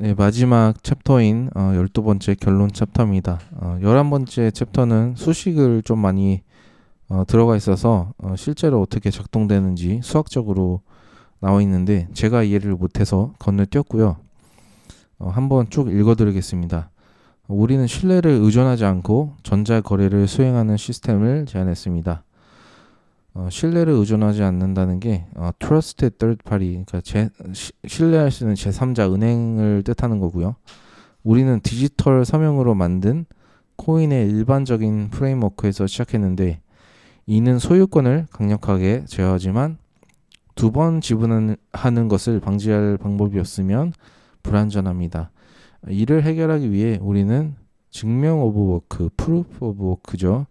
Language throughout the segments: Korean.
네, 마지막 챕터인 어, 12번째 결론 챕터입니다. 어, 11번째 챕터는 수식을 좀 많이 어, 들어가 있어서 어, 실제로 어떻게 작동되는지 수학적으로 나와 있는데 제가 이해를 못해서 건너뛰었고요. 어, 한번 쭉 읽어드리겠습니다. 우리는 신뢰를 의존하지 않고 전자 거래를 수행하는 시스템을 제안했습니다. 어, 신뢰를 의존하지 않는다는 게 어, trusted third party, 그러니까 제, 시, 신뢰할 수 있는 제3자 은행을 뜻하는 거고요. 우리는 디지털 서명으로 만든 코인의 일반적인 프레임워크에서 시작했는데 이는 소유권을 강력하게 제어하지만 두 번 지분하는 것을 방지할 방법이었으면 불안전합니다. 이를 해결하기 위해 우리는 증명 오브 워크, 프루프 오브 워크죠.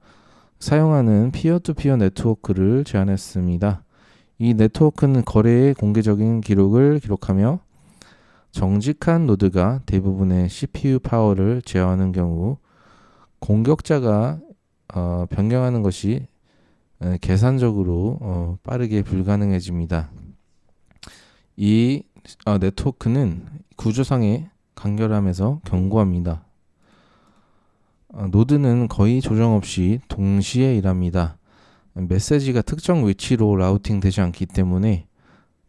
사용하는 피어투피어 네트워크를 제안했습니다. 이 네트워크는 거래의 공개적인 기록을 기록하며 정직한 노드가 대부분의 CPU 파워를 제어하는 경우 공격자가 어, 변경하는 것이 에, 계산적으로 어, 빠르게 불가능해집니다. 이 어, 네트워크는 구조상의 간결함에서 견고합니다. 어, 노드는 거의 조정 없이 동시에 일합니다. 메시지가 특정 위치로 라우팅 되지 않기 때문에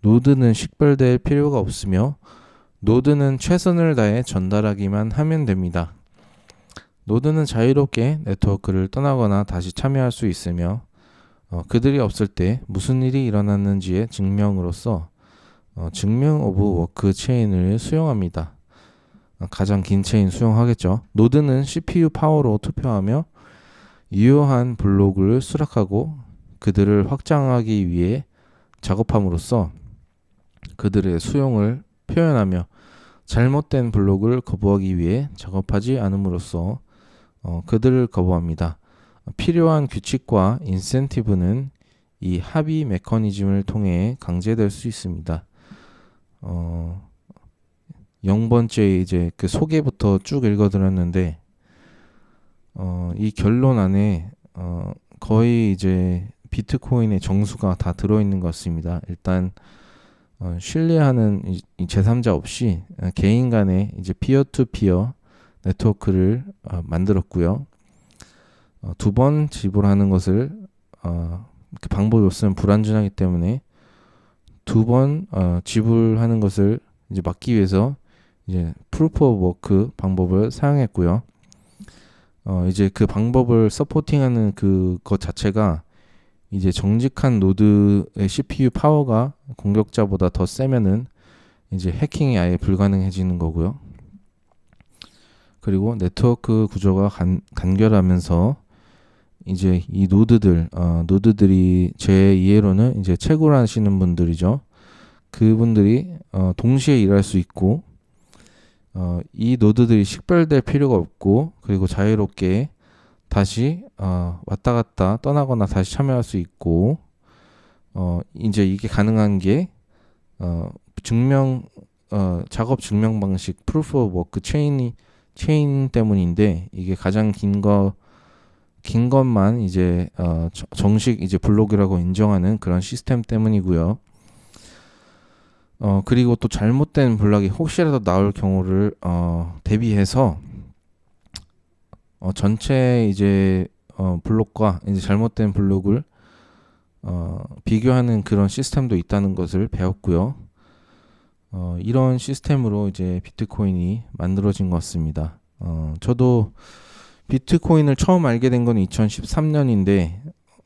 노드는 식별될 필요가 없으며 노드는 최선을 다해 전달하기만 하면 됩니다. 노드는 자유롭게 네트워크를 떠나거나 다시 참여할 수 있으며 어, 그들이 없을 때 무슨 일이 일어났는지의 증명으로서 어, 증명 오브 워크 체인을 수용합니다. 어, 가장 긴 체인 수용하겠죠. 노드는 CPU 파워로 투표하며 유효한 블록을 수락하고 그들을 확장하기 위해 작업함으로써 그들의 수용을 표현하며 잘못된 블록을 거부하기 위해 작업하지 않음으로써 어, 그들을 거부합니다. 필요한 규칙과 인센티브는 이 합의 메커니즘을 통해 강제될 수 있습니다. 어, 0번째 이제 그 소개부터 쭉 읽어드렸는데 어, 이 결론 안에 어, 거의 이제 비트코인의 정수가 다 들어있는 것 같습니다. 일단 어, 신뢰하는 이, 이 제3자 없이 어, 개인 간의 이제 피어 투 피어 네트워크를 어, 만들었고요. 어, 두번 지불하는 것을 어, 그 방법이 없으면 불안전하기 때문에 두번 어, 지불하는 것을 이제 막기 위해서 이제 오브 워크 방법을 사용했고요. 어, 이제 그 방법을 서포팅하는 그것 자체가 이제 정직한 노드의 CPU 파워가 공격자보다 더 세면은 이제 해킹이 아예 불가능해지는 거고요. 그리고 네트워크 구조가 간, 간결하면서 이제 이 노드들, 어, 노드들이 제 이해로는 이제 채굴하시는 분들이죠. 그분들이 어, 동시에 일할 수 있고 어, 이 노드들이 식별될 필요가 없고 그리고 자유롭게 다시 어, 왔다 갔다 떠나거나 다시 참여할 수 있고 어, 이제 이게 가능한 게 어, 증명 어, 작업 증명 방식 proof of work 체인이 체인 때문인데 이게 가장 긴거긴 것만 이제 어, 정식 이제 블록이라고 인정하는 그런 시스템 때문이고요. 어 그리고 또 잘못된 블록이 혹시라도 나올 경우를 어 대비해서 어 전체 이제 어 블록과 이제 잘못된 블록을 어 비교하는 그런 시스템도 있다는 것을 배웠고요. 어 이런 시스템으로 이제 비트코인이 만들어진 것 같습니다. 어 저도 비트코인을 처음 알게 된 건 2013년인데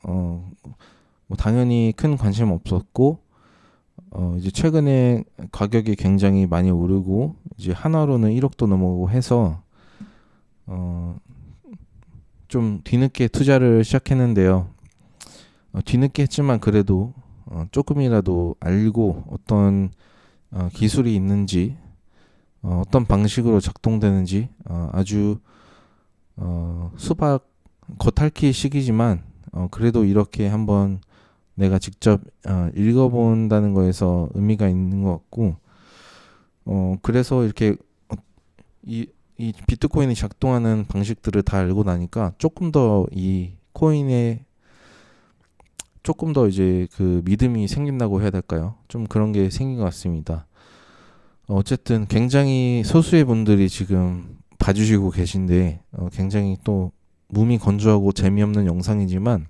어 뭐 당연히 큰 관심 없었고 어, 이제 최근에 가격이 굉장히 많이 오르고 이제 하나로는 1억도 넘어가고 해서 어, 좀 뒤늦게 투자를 시작했는데요. 어, 뒤늦게 했지만 그래도 어, 조금이라도 알고 어떤 어, 기술이 있는지 어, 어떤 방식으로 작동되는지 어, 아주 어, 수박 겉핥기 시기지만 어, 그래도 이렇게 한번 내가 직접 어, 읽어본다는 거에서 의미가 있는 것 같고 어 그래서 이렇게 어, 이, 이 비트코인이 작동하는 방식들을 다 알고 나니까 조금 더 이 코인에 조금 더 이제 그 믿음이 생긴다고 해야 될까요? 좀 그런 게 생긴 것 같습니다. 어, 어쨌든 굉장히 소수의 분들이 지금 봐주시고 계신데 어, 굉장히 또 몸이 건조하고 재미없는 영상이지만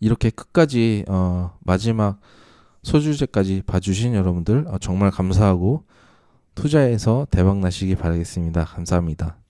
이렇게 끝까지 어, 마지막 소주제까지 봐주신 여러분들 어, 정말 감사하고 투자해서 대박 나시기 바라겠습니다. 감사합니다.